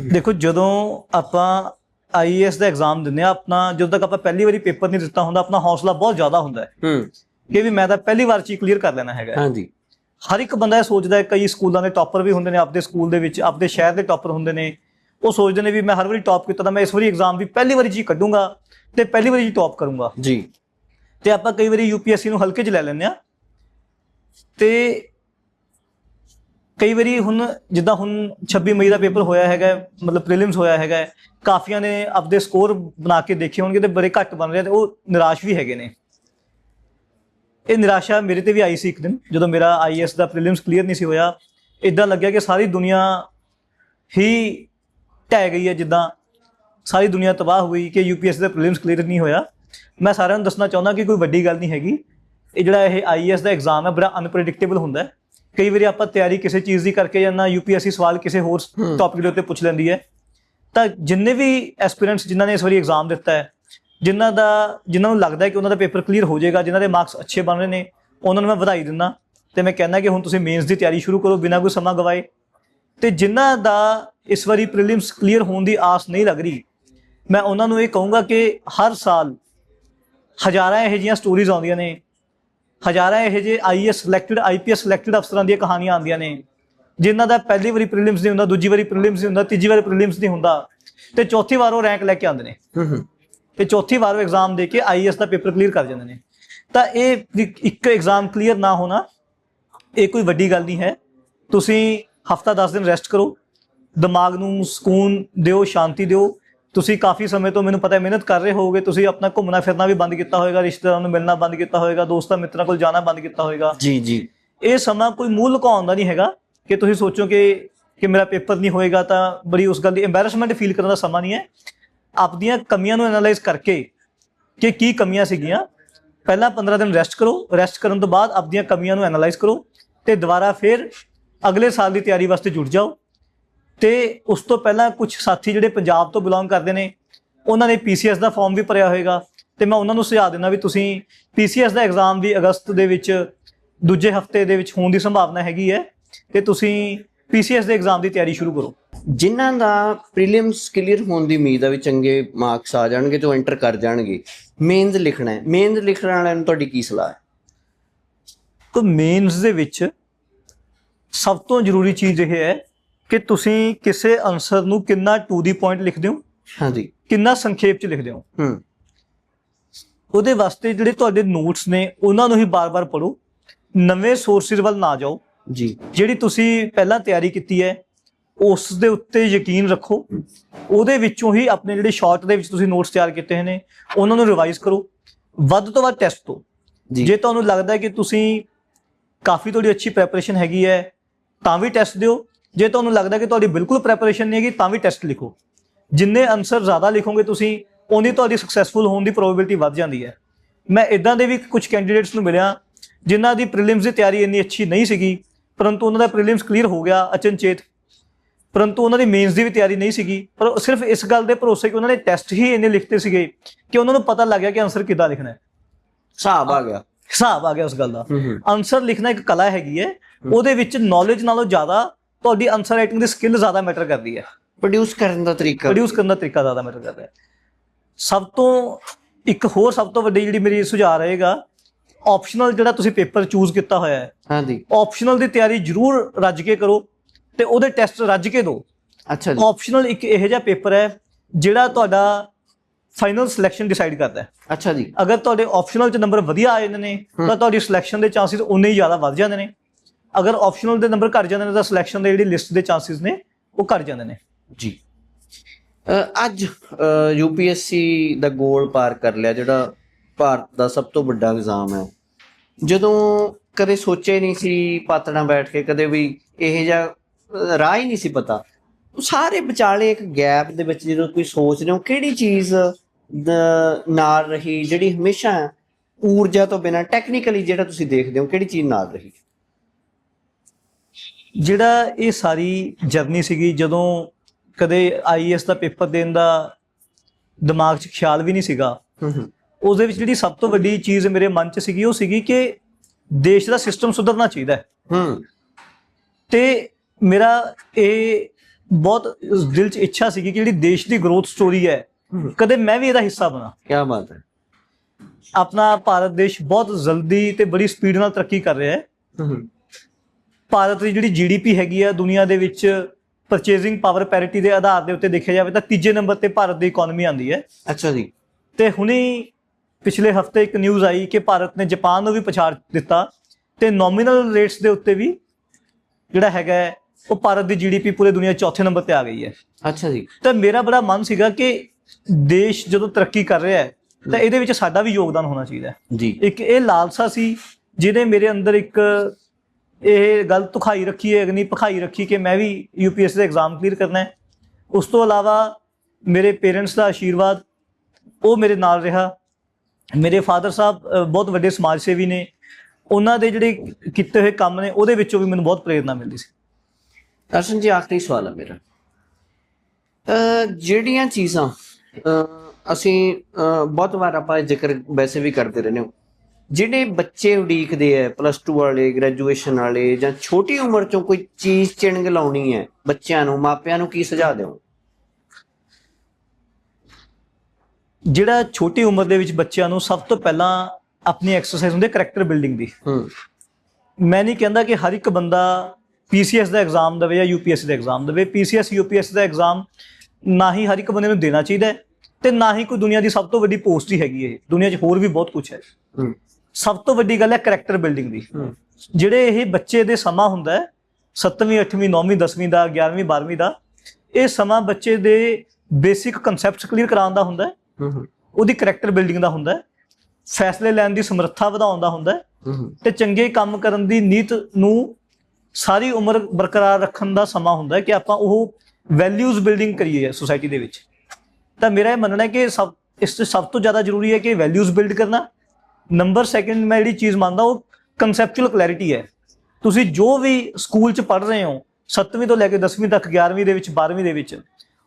ਦੇਖੋ ਜਦੋਂ ਆਪਾਂ ਆਈਏਐਸ ਦਾ ਐਗਜ਼ਾਮ ਦਿੰਦੇ ਆ ਆਪਣਾ ਜਦੋਂ ਤੱਕ ਆਪਾਂ ਪਹਿਲੀ ਵਾਰੀ ਪੇਪਰ ਨਹੀਂ ਦਿੱਤਾ ਹੁੰਦਾ ਆਪਣਾ ਹੌਸਲਾ ਬਹੁਤ ਜ਼ਿਆਦਾ ਹੁੰਦਾ ਹੈ। ਹੂੰ। ਕਿ ਵੀ ਮੈਂ ਤਾਂ ਪਹਿਲੀ ਵਾਰ ਚ ਹੀ ਕਲੀਅਰ ਕਰ ਲੈਣਾ ਹੈਗਾ ਹਾਂਜੀ। ਹਰ ਇੱਕ ਬੰਦਾ ਇਹ ਸੋਚਦਾ ਹੈ ਕਈ ਸਕੂਲਾਂ ਦੇ ਟੌਪਰ ਵੀ ਹੁੰਦੇ ਨੇ ਆਪਦੇ ਸਕੂਲ ਦੇ ਵਿੱਚ ਆਪਦੇ ਸ਼ਹਿਰ ਦੇ ਟੌਪਰ ਹੁੰਦੇ ਨੇ। ਉਹ ਸੋਚਦੇ ਨੇ ਵੀ ਮੈਂ ਹਰ ਵਾਰੀ ਟੌਪ ਕੀਤਾ ਤਾਂ ਮੈਂ ਇਸ ਵਾਰੀ ਐਗਜ਼ਾਮ ਵੀ ਪਹਿਲੀ ਵਾਰੀ ਹੀ ਕੱਢੂੰਗਾ। ਤੇ ਪਹਿਲੀ ਵਾਰੀ ਟੌਪ ਕਰੂੰਗਾ। ਜੀ। ਤੇ ਆਪਾਂ ਕਈ ਵਾਰੀ ਯੂਪੀਐਸਸੀ ਨੂੰ ਹਲਕੇ ਚ ਲੈ ਲੈਂਦੇ ਆ ਤੇ ਕਈ ਵਾਰੀ ਹੁਣ ਜਿੱਦਾਂ ਹੁਣ 26 ਮਈ ਦਾ ਪੇਪਰ ਹੋਇਆ ਹੈਗਾ ਮਤਲਬ ਪ੍ਰੀਲਿਮਸ ਹੋਇਆ ਹੈਗਾ ਕਾਫੀਆਂ ਨੇ ਆਪਦੇ ਸਕੋਰ ਬਣਾ ਕੇ ਦੇਖੇ ਹੋਣਗੇ ਤੇ ਬੜੇ ਘੱਟ ਬਣ ਰਹੇ ਤੇ ਉਹ ਨਿਰਾਸ਼ ਵੀ ਹੈਗੇ ਨੇ। ਇਹ ਨਿਰਾਸ਼ਾ ਮੇਰੇ ਤੇ ਵੀ ਆਈ ਸੀ ਇੱਕ ਦਿਨ ਜਦੋਂ ਮੇਰਾ ਆਈਐਸ ਦਾ ਪ੍ਰੀਲਿਮਸ ਕਲੀਅਰ ਨਹੀਂ ਸੀ ਹੋਇਆ। ਇਦਾਂ ਲੱਗਿਆ ਕਿ ਸਾਰੀ ਦੁਨੀਆ ਹੀ ਢਹਿ ਗਈ ਹੈ ਜਿੱਦਾਂ ਸਾਰੀ ਦੁਨੀਆ ਤਬਾਹ ਹੋ ਗਈ ਕਿ ਯੂਪੀਐਸਸੀ ਦਾ ਪ੍ਰੀਲਿਮਸ ਕਲੀਅਰ ਨਹੀਂ ਹੋਇਆ। ਮੈਂ ਸਾਰਿਆਂ ਨੂੰ ਦੱਸਣਾ ਚਾਹੁੰਦਾ ਕਿ ਕੋਈ ਵੱਡੀ ਗੱਲ ਨਹੀਂ ਹੈਗੀ। ਇਹ ਜਿਹੜਾ ਇਹ ਆਈਐਸ ਦਾ ਐਗਜ਼ਾਮ ਹੈ ਬੜਾ ਅਨਪ੍ਰੈਡਿਕਟੇਬਲ ਹੁੰਦਾ ਹੈ। ਕਈ ਵਾਰੀ ਆਪਾਂ ਤਿਆਰੀ ਕਿਸੇ ਚੀਜ਼ ਦੀ ਕਰਕੇ ਜਾਂ ਨਾ ਯੂਪੀਐਸਸੀ ਸਵਾਲ ਕਿਸੇ ਹੋਰ ਟੌਪਿਕ ਦੇ ਉੱਤੇ ਪੁੱਛ ਲੈਂਦੀ ਹੈ। ਤਾਂ ਜਿੰਨੇ ਵੀ ਐਸਪੀਰੈਂਟਸ ਜਿਨ੍ਹਾਂ ਨੇ ਇਸ ਵਾਰੀ ਐਗਜ਼ਾਮ ਦਿੱਤਾ ਹੈ ਜਿਨ੍ਹਾਂ ਦਾ ਜਿਨ੍ਹਾਂ ਨੂੰ ਲੱਗਦਾ ਹੈ ਕਿ ਉਹਨਾਂ ਦਾ ਪੇਪਰ ਕਲੀਅਰ ਹੋ ਜਾਏਗਾ ਜਿਨ੍ਹਾਂ ਦੇ ਮਾਰਕਸ ਅੱਛੇ ਬਣ ਰਹੇ ਨੇ ਉਹਨਾਂ ਨੂੰ ਮੈਂ ਵਧਾਈ ਦਿੰਦਾ। ਤੇ ਮੈਂ ਕਹਿੰਦਾ ਕਿ ਹੁਣ ਤੁਸੀਂ ਮੇਨਸ ਦੀ ਤਿਆਰੀ ਸ਼ੁਰੂ ਕਰੋ ਬਿਨਾਂ ਕੋਈ ਸਮਾਂ ਗਵਾਏ। ਤੇ ਜਿਨ੍ਹਾਂ ਦਾ ਇਸ ਵਾਰੀ ਪ੍ਰੀਲਿਮਸ ਕਲੀਅਰ ਹੋਣ ਦੀ ਆਸ ਨਹੀਂ ਲੱਗ ਰਹੀ ਮੈਂ ਉਹਨਾਂ ਨੂੰ ਇਹ ਕਹੂੰਗਾ ਕਿ ਹਰ ਸਾਲ ਹਜ਼ਾਰਾਂ ਇਹੋ ਜਿਹੀਆਂ ਸਟੋਰੀਜ਼ ਆਉਂਦੀਆਂ ਨੇ ਹਜ਼ਾਰਾਂ ਇਹੋ ਜਿਹੇ ਆਈਐਸ ਸਿਲੈਕਟਡ ਆਈਪੀਐਸ ਸਿਲੈਕਟਡ ਅਫਸਰਾਂ ਦੀਆਂ ਕਹਾਣੀਆਂ ਆਉਂਦੀਆਂ ਨੇ ਜਿਨ੍ਹਾਂ ਦਾ ਪਹਿਲੀ ਵਾਰੀ ਪ੍ਰੀਲਿਮਸ ਨਹੀਂ ਹੁੰਦਾ ਦੂਜੀ ਵਾਰੀ ਪ੍ਰੀਲਿਮਸ ਨਹੀਂ ਹੁੰਦਾ ਤੀਜੀ ਵਾਰੀ ਪ੍ਰੀਲਿਮਸ ਨਹੀਂ ਹੁੰਦਾ ਤੇ ਚੌਥੀ ਵਾਰ ਉਹ ਰੈਂਕ ਲੈ ਕੇ ਆਉਂਦੇ ਨੇ। ਤੇ ਚੌਥੀ ਵਾਰ ਉਹ ਐਗਜ਼ਾਮ ਦੇ ਕੇ ਆਈਐਸ ਦਾ ਪੇਪਰ ਕਲੀਅਰ ਕਰ ਜਾਂਦੇ ਨੇ। ਤਾਂ ਇਹ ਇੱਕ ਐਗਜ਼ਾਮ ਕਲੀਅਰ ਨਾ ਹੋਣਾ ਇਹ ਕੋਈ ਵੱਡੀ ਗੱਲ ਨਹੀਂ ਹੈ। ਤੁਸੀਂ ਹਫਤਾ 10 ਦਿਨ ਰੈਸਟ ਕਰੋ ਦਿਮਾਗ ਨੂੰ ਸਕੂਨ ਦਿਓ ਸ਼ਾਂਤੀ ਦਿਓ ਤੁਸੀਂ ਕਾਫੀ ਸਮੇਂ ਤੋਂ ਮੈਨੂੰ ਪਤਾ ਹੈ ਮਿਹਨਤ ਕਰ ਰਹੇ ਹੋਵੋਗੇ ਤੁਸੀਂ ਆਪਣਾ ਘੁੰਮਣਾ ਫਿਰਨਾ ਵੀ ਬੰਦ ਕੀਤਾ ਹੋਵੇਗਾ ਰਿਸ਼ਤੇਦਾਰਾਂ ਨੂੰ ਮਿਲਣਾ ਬੰਦ ਕੀਤਾ ਹੋਵੇਗਾ ਦੋਸਤਾਂ ਮਿੱਤਰਾਂ ਕੋਲ ਜਾਣਾ ਬੰਦ ਕੀਤਾ ਹੋਵੇਗਾ ਜੀ ਜੀ। ਇਹ ਸਮਾਂ ਕੋਈ ਮੂੰਹ ਲੁਕਾਉਣ ਦਾ ਨਹੀਂ ਹੈਗਾ ਕਿ ਤੁਸੀਂ ਸੋਚੋ ਕਿ ਕਿ ਮੇਰਾ ਪੇਪਰ ਨਹੀਂ ਹੋਏਗਾ ਤਾਂ ਬੜੀ ਉਸ ਗੱਲ ਦੀ ਐਮਬੈਰਸਮੈਂਟ ਫੀਲ ਕਰਨ ਦਾ ਸਮਾਂ ਨਹੀਂ ਹੈ। ਆਪਦੀਆਂ ਕਮੀਆਂ ਨੂੰ ਐਨਾਲਾਈਜ਼ ਕਰਕੇ ਕਿ ਕੀ ਕਮੀਆਂ ਸੀਗੀਆਂ ਪਹਿਲਾਂ 15 ਦਿਨ ਰੈਸਟ ਕਰੋ ਰੈਸਟ ਕਰਨ ਤੋਂ ਬਾਅਦ ਆਪਦੀਆਂ ਕਮੀਆਂ ਨੂੰ ਐਨਾਲਾਈਜ਼ ਕਰੋ ਤੇ ਦੁਬਾਰਾ ਫਿਰ ਅਗਲੇ ਸਾਲ ਦੀ ਤਿਆਰੀ ਵਾਸਤੇ ਜੁੜ ਜਾਓ। ਤੇ ਉਸ ਤੋਂ ਪਹਿਲਾਂ ਕੁਝ ਸਾਥੀ ਜਿਹੜੇ ਪੰਜਾਬ ਤੋਂ ਬਿਲੋਂਗ ਕਰਦੇ ਨੇ ਉਹਨਾਂ ਨੇ ਪੀਸੀਐਸ ਦਾ ਫਾਰਮ ਵੀ ਭਰਿਆ ਹੋਏਗਾ ਤੇ ਮੈਂ ਉਹਨਾਂ ਨੂੰ ਸੁਝਾਅ ਦਿੰਦਾ ਵੀ ਤੁਸੀਂ ਪੀਸੀਐਸ ਦਾ ਐਗਜ਼ਾਮ ਵੀ ਅਗਸਤ ਦੇ ਵਿੱਚ ਦੂਜੇ ਹਫ਼ਤੇ ਦੇ ਵਿੱਚ ਹੋਣ ਦੀ ਸੰਭਾਵਨਾ ਹੈਗੀ ਹੈ ਤੇ ਤੁਸੀਂ ਪੀਸੀਐਸ ਦੇ ਐਗਜ਼ਾਮ ਦੀ ਤਿਆਰੀ ਸ਼ੁਰੂ ਕਰੋ। ਜਿਨ੍ਹਾਂ ਦਾ ਪ੍ਰੀਲਿਮਸ ਕਲੀਅਰ ਹੋਣ ਦੀ ਉਮੀਦ ਆ ਵੀ ਚੰਗੇ ਮਾਰਕਸ ਆ ਜਾਣਗੇ ਤੇ ਉਹ ਐਂਟਰ ਕਰ ਜਾਣਗੇ ਮੇਨਸ ਲਿਖਣਾ ਹੈ। ਮੇਨਸ ਲਿਖਣ ਵਾਲਿਆਂ ਨੂੰ ਤੁਹਾਡੀ ਕੀ ਸਲਾਹ ਹੈ? ਤਾਂ ਮੇਨਸ ਦੇ ਵਿੱਚ ਸਭ ਤੋਂ ਜ਼ਰੂਰੀ ਚੀਜ਼ ਇਹ ਹੈ ਕਿ ਤੁਸੀਂ ਕਿਸੇ ਆਨਸਰ ਨੂੰ ਕਿੰਨਾ ਟੂ ਦੀ ਪੁਆਇੰਟ ਲਿਖਦੇ ਹੋ? ਹਾਂਜੀ। ਕਿੰਨਾ ਸੰਖੇਪ ਚ ਲਿਖਦੇ ਹੋ? ਹੂੰ। ਉਹਦੇ ਵਾਸਤੇ ਜਿਹੜੇ ਤੁਹਾਡੇ ਨੋਟਸ ਨੇ ਉਹਨਾਂ ਨੂੰ ਹੀ ਬਾਰ-ਬਾਰ ਪੜੋ ਨਵੇਂ ਸੋਰਸਿਸ ਵੱਲ ਨਾ ਜਾਓ। ਜੀ। ਜਿਹੜੀ ਤੁਸੀਂ ਪਹਿਲਾਂ ਤਿਆਰੀ ਕੀਤੀ ਹੈ ਉਸ ਦੇ ਉੱਤੇ ਯਕੀਨ ਰੱਖੋ। ਉਹਦੇ ਵਿੱਚੋਂ ਹੀ ਆਪਣੇ ਜਿਹੜੇ ਸ਼ਾਰਟ ਦੇ ਵਿੱਚ ਤੁਸੀਂ ਨੋਟਸ ਤਿਆਰ ਕੀਤੇ ਨੇ ਉਹਨਾਂ ਨੂੰ ਰਿਵਾਈਜ਼ ਕਰੋ। ਵੱਧ ਤੋਂ ਵੱਧ ਟੈਸਟ ਦਿਓ। ਜੀ। ਜੇ ਤੁਹਾਨੂੰ ਲੱਗਦਾ ਹੈ ਕਿ ਤੁਸੀਂ ਕਾਫੀ ਤੁਹਾਡੀ ਅੱਛੀ ਪ੍ਰੈਪਰੇਸ਼ਨ ਹੈਗੀ ਹੈ ਤਾਂ ਵੀ ਟੈਸਟ ਦਿਓ। ਜੇ ਤੁਹਾਨੂੰ ਲੱਗਦਾ ਕਿ ਤੁਹਾਡੀ ਬਿਲਕੁਲ ਪ੍ਰੈਪਰੇਸ਼ਨ ਨਹੀਂ ਹੈਗੀ ਤਾਂ ਵੀ ਟੈਸਟ ਲਿਖੋ। ਜਿੰਨੇ ਆਨਸਰ ਜ਼ਿਆਦਾ ਲਿਖੋਗੇ ਤੁਸੀਂ ਉਨੀ ਤੁਹਾਡੀ ਸਕਸੈਸਫੁਲ ਹੋਣ ਦੀ ਪ੍ਰੋਬੇਬਿਲਿਟੀ ਵੱਧ ਜਾਂਦੀ ਹੈ। ਮੈਂ ਇਦਾਂ ਦੇ ਵੀ ਕੁਝ ਕੈਂਡੀਡੇਟਸ ਨੂੰ ਮਿਲਿਆ ਜਿਨ੍ਹਾਂ ਦੀ ਪ੍ਰੀਲਿਮਸ ਦੀ ਤਿਆਰੀ ਇੰਨੀ ਅੱਛੀ ਨਹੀਂ ਸੀਗੀ ਪਰੰਤੂ ਉਹਨਾਂ ਦਾ ਪ੍ਰੀਲਿਮਸ ਕਲੀਅਰ ਹੋ ਗਿਆ ਅਚਨਚੇਤ। ਪਰੰਤੂ ਉਹਨਾਂ ਦੀ ਮੇਨਸ ਦੀ ਵੀ ਤਿਆਰੀ ਨਹੀਂ ਸੀਗੀ ਪਰ ਸਿਰਫ ਇਸ ਗੱਲ ਦੇ ਭਰੋਸੇ ਕਿ ਉਹਨਾਂ ਨੇ ਟੈਸਟ ਹੀ ਇੰਨੇ ਲਿਖਤੇ ਸੀਗੇ ਕਿ ਉਹਨਾਂ ਨੂੰ ਪਤਾ ਲੱਗ ਗਿਆ ਕਿ ਆਨਸਰ ਕਿੱਦਾਂ ਲਿਖਣਾ ਹੈ। ਹਿਸਾਬ ਆ ਗਿਆ। ਹਿਸਾਬ ਆ ਗਿਆ ਉਸ ਗੱਲ ਦਾ। ਆਨਸਰ ਲਿਖਣਾ ਇੱਕ ਕਲਾ ਹੈਗੀ ਹੈ ਉਹਦੇ ਵਿੱਚ ਨੌਲੇਜ ਨਾਲੋਂ ਜ਼ਿਆਦਾ ਤੁਹਾਡੀ ਆਨਸਰ ਰਾਈਟਿੰਗ ਦੀ ਸਕਿੱਲ ਜ਼ਿਆਦਾ ਮੈਟਰ ਕਰਦੀ ਹੈ। ਪ੍ਰੋਡਿਊਸ ਕਰਨ ਦਾ ਤਰੀਕਾ। ਪ੍ਰੋਡਿਊਸ ਕਰਨ ਦਾ ਤਰੀਕਾ ਜ਼ਿਆਦਾ ਮੈਟਰ ਕਰਦਾ ਹੈ। ਸਭ ਤੋਂ ਇੱਕ ਹੋਰ ਸਭ ਤੋਂ ਵੱਡੀ ਜਿਹੜੀ ਮੇਰੀ ਸੁਝਾਅ ਰਹੇਗਾ ਆਪਸ਼ਨਲ ਜਿਹੜਾ ਤੁਸੀਂ ਪੇਪਰ ਚੂਜ਼ ਕੀਤਾ ਹੋਇਆ ਹੈ ਹਾਂਜੀ। ਆਪਸ਼ਨਲ ਦੀ ਤਿਆਰੀ ਜ਼ਰੂਰ ਰੱਜ ਕੇ ਕਰੋ ਤੇ ਉਹਦੇ ਟੈਸਟ ਰੱਜ ਕੇ ਦਿਓ। ਅੱਛਾ ਜੀ। ਆਪਸ਼ਨਲ ਇੱਕ ਇਹੋ ਜਿਹਾ ਪੇਪਰ ਹੈ ਜਿਹੜਾ ਤੁਹਾਡਾ ਫਾਈਨਲ ਸਿਲੈਕਸ਼ਨ ਡਿਸਾਈਡ ਕਰਦਾ ਹੈ। ਅੱਛਾ ਜੀ। ਅਗਰ ਤੁਹਾਡੇ ਆਪਸ਼ਨਲ ਚ ਨੰਬਰ ਵਧੀਆ ਆ ਜਾਂਦੇ ਨੇ ਤਾਂ ਤੁਹਾਡੀ ਸਿਲੈਕਸ਼ਨ ਦੇ ਚਾਂਸਸ ਉਨੇ ਹੀ ਜ਼ਿਆਦਾ ਵੱਧ ਜਾਂਦੇ ਨੇ। ਅਗਰ ਆਪਸ਼ਨਲ ਦੇ ਨੰਬਰ ਘੱਟ ਜਾਂਦੇ ਨੇ ਤਾਂ ਸਿਲੈਕਸ਼ਨ ਦੇ ਜਿਹੜੀ ਲਿਸਟ ਦੇ ਚਾਂਸਸ ਨੇ ਉਹ ਘੱਟ ਜਾਂਦੇ ਨੇ। ਜੀ। ਅ, ਅੱਜ ਯੂਪੀਐਸਸੀ ਦਾ ਗੋਲ ਪਾਰ ਕਰ ਲਿਆ ਜਿਹੜਾ ਭਾਰਤ ਦਾ ਸਭ ਤੋਂ ਵੱਡਾ ਐਗਜ਼ਾਮ ਹੈ। ਜਦੋਂ ਕਦੇ ਸੋਚਿਆ ਨਹੀਂ ਸੀ ਪਾਤੜਾਂ ਬੈਠ ਕੇ ਕਦੇ ਵੀ ਇਹ ਜਿਹਾ ਰਾਹ ਹੀ ਨਹੀਂ ਸੀ ਪਤਾ। ਸਾਰੇ ਵਿਚਾਲੇ ਇੱਕ ਗੈਪ ਦੇ ਵਿੱਚ ਜਦੋਂ ਕੋਈ ਸੋਚ ਰਹੇ ਹੋ ਕਿਹੜੀ ਚੀਜ਼ ਨਾਲ ਰਹੀ ਜਿਹੜੀ ਹਮੇਸ਼ਾ ਊਰਜਾ ਤੋਂ ਬਿਨਾ ਟੈਕਨੀਕਲੀ ਜਿਹੜਾ ਤੁਸੀਂ ਦੇਖਦੇ ਹੋ ਕਿਹੜੀ ਚੀਜ਼ ਨਾਲ ਰਹੀ? ਜਿਹੜਾ ਇਹ ਸਾਰੀ ਜਰਨੀ ਸੀਗੀ ਜਦੋਂ ਕਦੇ ਆਈਐਸ ਦਾ ਪੇਪਰ ਦੇਣ ਦਾ ਦਿਮਾਗ 'ਚ ਖਿਆਲ ਵੀ ਨਹੀਂ ਸੀਗਾ ਉਸ ਦੇ ਵਿੱਚ ਜਿਹੜੀ ਸਭ ਤੋਂ ਵੱਡੀ ਚੀਜ਼ ਮੇਰੇ ਮਨ 'ਚ ਸੀਗੀ ਉਹ ਸੀਗੀ ਕਿ ਦੇਸ਼ ਦਾ ਸਿਸਟਮ ਸੁਧਰਨਾ ਚਾਹੀਦਾ ਹੈ। ਹੂੰ। ਤੇ ਮੇਰਾ ਇਹ ਬਹੁਤ ਦਿਲ 'ਚ ਇੱਛਾ ਸੀਗੀ ਕਿ ਜਿਹੜੀ ਦੇਸ਼ ਦੀ ਗਰੋਥ ਸਟੋਰੀ ਹੈ। ਕਦੇ ਮੈਂ ਵੀ ਇਹਦਾ ਹਿੱਸਾ ਬਣਾ। ਕੀ ਬਾਤ ਹੈ। ਆਪਣਾ ਭਾਰਤ ਦੇਸ਼ ਬਹੁਤ ਜਲਦੀ ਤੇ ਬੜੀ ਸਪੀਡ ਨਾਲ ਤਰੱਕੀ ਕਰ ਰਿਹਾ ਹੂੰ। ਭਾਰਤ ਦੀ ਜਿਹੜੀ ਜੀਡੀਪੀ ਹੈਗੀ ਆ ਦੁਨੀਆ ਦੇ ਵਿੱਚ ਪਰਚੇਜ਼ਿੰਗ ਪਾਵਰ ਪੈਰਿਟੀ ਦੇ ਆਧਾਰ ਦੇ ਉੱਤੇ ਦੇਖਿਆ ਜਾਵੇ ਤਾਂ ਤੀਜੇ ਨੰਬਰ ਤੇ ਭਾਰਤ ਦੀ ਇਕਨੋਮੀ ਆਂਦੀ ਹੈ। ਅੱਛਾ ਜੀ। ਤੇ ਹੁਣੇ ਪਿਛਲੇ ਹਫ਼ਤੇ ਇੱਕ ਨਿਊਜ਼ ਆਈ ਕਿ ਭਾਰਤ ਨੇ ਜਾਪਾਨ ਨੂੰ ਵੀ ਪਛਾੜ ਦਿੱਤਾ ਤੇ ਨੋਮੀਨਲ ਰੇਟਸ ਦੇ ਉੱਤੇ ਵੀ ਜਿਹੜਾ ਹੈਗਾ ਉਹ ਭਾਰਤ ਦੀ ਜੀਡੀਪੀ ਪੂਰੇ ਦੁਨੀਆ ਚੌਥੇ ਨੰਬਰ ਤੇ ਆ ਗਈ ਹੈ। ਅੱਛਾ ਜੀ। ਤਾਂ ਮੇਰਾ ਬੜਾ ਮਨ ਸੀਗਾ ਕਿ ਦੇਸ਼ ਜਦੋਂ ਤਰੱਕੀ ਕਰ ਰਿਹਾ ਹੈ ਤਾਂ ਇਹਦੇ ਵਿੱਚ ਸਾਡਾ ਵੀ ਯੋਗਦਾਨ ਹੋਣਾ ਚਾਹੀਦਾ ਹੈ। ਜੀ। ਇੱਕ ਇਹ ਲਾਲਸਾ ਸੀ ਜਿਹਨੇ ਮੇਰੇ ਅੰਦਰ ਇੱਕ ਇਹ ਗੱਲ ਤੁਖਾਈ ਰੱਖੀ ਹੈ ਅਗਨੀ ਪਖਾਈ ਰੱਖੀ ਕਿ ਮੈਂ ਵੀ ਯੂਪੀਐਸਸੀ ਦਾ ਐਗਜ਼ਾਮ ਕਲੀਅਰ ਕਰਨਾ ਹੈ। ਉਸ ਤੋਂ ਇਲਾਵਾ ਮੇਰੇ ਪੇਰੈਂਟਸ ਦਾ ਆਸ਼ੀਰਵਾਦ, ਉਹ ਮੇਰੇ ਨਾਲ ਰਿਹਾ। ਮੇਰੇ ਫਾਦਰ ਸਾਹਿਬ ਬਹੁਤ ਵੱਡੇ ਸਮਾਜ ਸੇਵੀ ਨੇ। ਉਹਨਾਂ ਦੇ ਜਿਹੜੇ ਕੀਤੇ ਹੋਏ ਕੰਮ ਨੇ, ਉਹਦੇ ਵਿੱਚੋਂ ਵੀ ਮੈਨੂੰ ਬਹੁਤ ਪ੍ਰੇਰਣਾ ਮਿਲਦੀ ਸੀ। ਦਰਸ਼ਨ ਜੀ, ਆਖਰੀ ਸਵਾਲ ਹੈ ਮੇਰਾ। ਜਿਹੜੀਆਂ ਚੀਜ਼ਾਂ ਅਸੀਂ ਬਹੁਤ ਵਾਰ ਆਪਾਂ ਜ਼ਿਕਰ ਵੈਸੇ ਵੀ ਕਰਦੇ ਰਹਿੰਦੇ ਹਾਂ। ਜਿਹੜੇ ਬੱਚੇ ਉਡੀਕਦੇ ਆ ਪਲੱਸ 2 ਵਾਲੇ ਗ੍ਰੈਜੂਏਸ਼ਨ ਵਾਲੇ ਜਾਂ ਛੋਟੀ ਉਮਰ ਚੋਂ ਕੋਈ ਚੀਜ਼ ਚਿੰਗ ਲਾਉਣੀ ਹੈ ਬੱਚਿਆਂ ਨੂੰ ਮਾਪਿਆਂ ਨੂੰ ਕੀ ਸੁਝਾਅ ਦਿਓ? ਜਿਹੜਾ ਛੋਟੀ ਉਮਰ ਦੇ ਵਿੱਚ ਬੱਚਿਆਂ ਨੂੰ ਸਭ ਤੋਂ ਪਹਿਲਾਂ ਆਪਣੀ ਐਕਸਰਸਾਈਜ਼ ਹੁੰਦੀ ਹੈ ਕਰੈਕਟਰ ਬਿਲਡਿੰਗ ਦੀ। ਮੈਂ ਨਹੀਂ ਕਹਿੰਦਾ ਕਿ ਹਰ ਇੱਕ ਬੰਦਾ ਪੀਸੀਐਸ ਦਾ ਐਗਜ਼ਾਮ ਦੇਵੇ ਜਾਂ ਯੂਪੀਐਸਸੀ ਦਾ ਐਗਜ਼ਾਮ ਦੇਵੇ। ਪੀਸੀਐਸ ਯੂਪੀਐਸਸੀ ਦਾ ਐਗਜ਼ਾਮ ਨਾ ਹੀ ਹਰ ਇੱਕ ਬੰਦੇ ਨੂੰ ਦੇਣਾ ਚਾਹੀਦਾ ਤੇ ਨਾ ਹੀ ਕੋਈ ਦੁਨੀਆ ਦੀ ਸਭ ਤੋਂ ਵੱਡੀ ਪੋਸਟ ਹੀ ਹੈਗੀ ਇਹ। ਦੁਨੀਆ 'ਚ ਹੋਰ ਵੀ ਬਹੁਤ ਕੁਝ ਹੂੰ। ਸਭ ਤੋਂ ਵੱਡੀ ਗੱਲ ਹੈ ਕਰੈਕਟਰ ਬਿਲਡਿੰਗ ਦੀ। ਜਿਹੜੇ ਇਹ ਬੱਚੇ ਦੇ ਸਮਾਂ ਹੁੰਦਾ ਹੈ 7ਵੀਂ 8ਵੀਂ 9ਵੀਂ 10ਵੀਂ ਦਾ 11ਵੀਂ 12ਵੀਂ ਦਾ ਇਹ ਸਮਾਂ ਬੱਚੇ ਦੇ ਬੇਸਿਕ ਕਨਸੈਪਟਸ ਕਲੀਅਰ ਕਰਾਉਣ ਦਾ ਹੁੰਦਾ ਹੈ। ਉਹਦੀ ਕਰੈਕਟਰ ਬਿਲਡਿੰਗ ਦਾ ਹੁੰਦਾ ਹੈ। ਫੈਸਲੇ ਲੈਣ ਦੀ ਸਮਰੱਥਾ ਵਧਾਉਣ ਦਾ ਹੁੰਦਾ ਹੈ। ਤੇ ਚੰਗੇ ਕੰਮ ਕਰਨ ਦੀ ਨੀਤ ਨੂੰ ਸਾਰੀ ਉਮਰ ਬਰਕਰਾਰ ਰੱਖਣ ਦਾ ਸਮਾਂ ਹੁੰਦਾ ਹੈ ਕਿ ਆਪਾਂ ਉਹ ਵੈਲਿਊਜ਼ ਬਿਲਡਿੰਗ ਕਰੀਏ ਸੋਸਾਇਟੀ ਦੇ ਵਿੱਚ। ਤਾਂ ਮੇਰਾ ਇਹ ਮੰਨਣਾ ਹੈ ਕਿ ਸਭ ਇਸ ਤੋਂ ਸਭ ਤੋਂ ਜ਼ਿਆਦਾ ਜ਼ਰੂਰੀ ਹੈ ਕਿ ਵੈਲਿਊਜ਼ ਬਿਲਡ ਕਰਨਾ। ਨੰਬਰ ਸੈਕੰਡ ਮੈਂ ਜਿਹੜੀ ਚੀਜ਼ ਮੰਨਦਾ ਉਹ ਕਨਸੈਪਚੁਅਲ ਕਲੈਰਿਟੀ ਹੈ। ਤੁਸੀਂ ਜੋ ਵੀ ਸਕੂਲ 'ਚ ਪੜ੍ਹ ਰਹੇ ਹੋ 7ਵੀਂ ਤੋਂ ਲੈ ਕੇ 10ਵੀਂ ਤੱਕ 11ਵੀਂ ਦੇ ਵਿੱਚ 12ਵੀਂ ਦੇ ਵਿੱਚ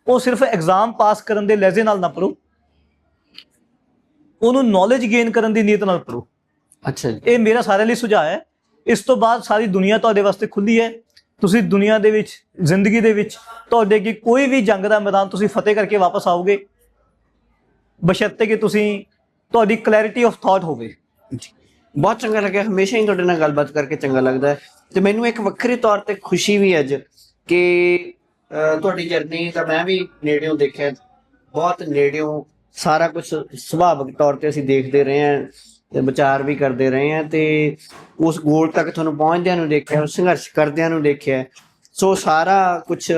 ਉਹ ਸਿਰਫ ਐਗਜ਼ਾਮ ਪਾਸ ਕਰਨ ਦੇ ਲਹਿਜ਼ੇ ਨਾਲ ਨਾ ਪੜੋ ਉਹਨੂੰ ਨੌਲੇਜ ਗੇਨ ਕਰਨ ਦੀ ਨੀਅਤ ਨਾਲ ਪੜੋ ਅੱਛਾ ਜੀ। ਇਹ ਮੇਰਾ ਸਾਰਿਆਂ ਲਈ ਸੁਝਾਅ ਹੈ। ਇਸ ਤੋਂ ਬਾਅਦ ਸਾਰੀ ਦੁਨੀਆ ਤੁਹਾਡੇ ਵਾਸਤੇ ਖੁੱਲੀ ਹੈ। ਤੁਸੀਂ ਦੁਨੀਆ ਦੇ ਵਿੱਚ ਜ਼ਿੰਦਗੀ ਦੇ ਵਿੱਚ ਤੁਹਾਡੇ ਅੱਗੇ ਕੋਈ ਵੀ ਜੰਗ ਦਾ ਮੈਦਾਨ ਤੁਸੀਂ ਫਤਿਹ ਕਰਕੇ ਵਾਪਸ ਆਓਗੇ। ਬਸ਼ਰਤੇ ਕਿ ਤੁਸੀਂ ਤੁਹਾਡੀ ਕਲੈਰਿਟੀ ਆਫ ਥਾਟ ਹੋਵੇ। ਬਹੁਤ ਚੰਗਾ ਲੱਗਿਆ। ਹਮੇਸ਼ਾ ਹੀ ਤੁਹਾਡੇ ਨਾਲ ਗੱਲਬਾਤ ਕਰਕੇ ਚੰਗਾ ਲੱਗਦਾ ਹੈ। ਤੇ ਮੈਨੂੰ ਇੱਕ ਵੱਖਰੇ ਤੌਰ ਤੇ ਖੁਸ਼ੀ ਵੀ ਅੱਜ ਕਿ ਤੁਹਾਡੀ ਜਰਨੀ ਤਾਂ ਮੈਂ ਵੀ ਨੇੜਿਓਂ ਦੇਖਿਆ। ਬਹੁਤ ਨੇੜਿਓਂ ਸਾਰਾ ਕੁਝ ਸੁਭਾਵਿਕ ਤੌਰ ਤੇ ਅਸੀਂ ਦੇਖਦੇ ਰਹੇ ਹਾਂ ਤੇ ਵਿਚਾਰ ਵੀ ਕਰਦੇ ਰਹੇ ਹਾਂ ਤੇ ਉਸ ਗੋਲ ਤੱਕ ਤੁਹਾਨੂੰ ਪਹੁੰਚਦਿਆਂ ਨੂੰ ਦੇਖਿਆ ਉਸ ਸੰਘਰਸ਼ ਕਰਦਿਆਂ ਨੂੰ ਦੇਖਿਆ। ਸੋ ਸਾਰਾ ਕੁਝ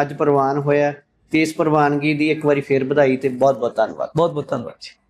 ਅੱਜ ਪ੍ਰਵਾਨ ਹੋਇਆ। ਤੇ ਇਸ ਪ੍ਰਵਾਨਗੀ ਦੀ ਇੱਕ ਵਾਰੀ ਫੇਰ ਵਧਾਈ ਤੇ ਬਹੁਤ ਬਹੁਤ ਧੰਨਵਾਦ। ਬਹੁਤ ਬਹੁਤ ਧੰਨਵਾਦ ਜੀ।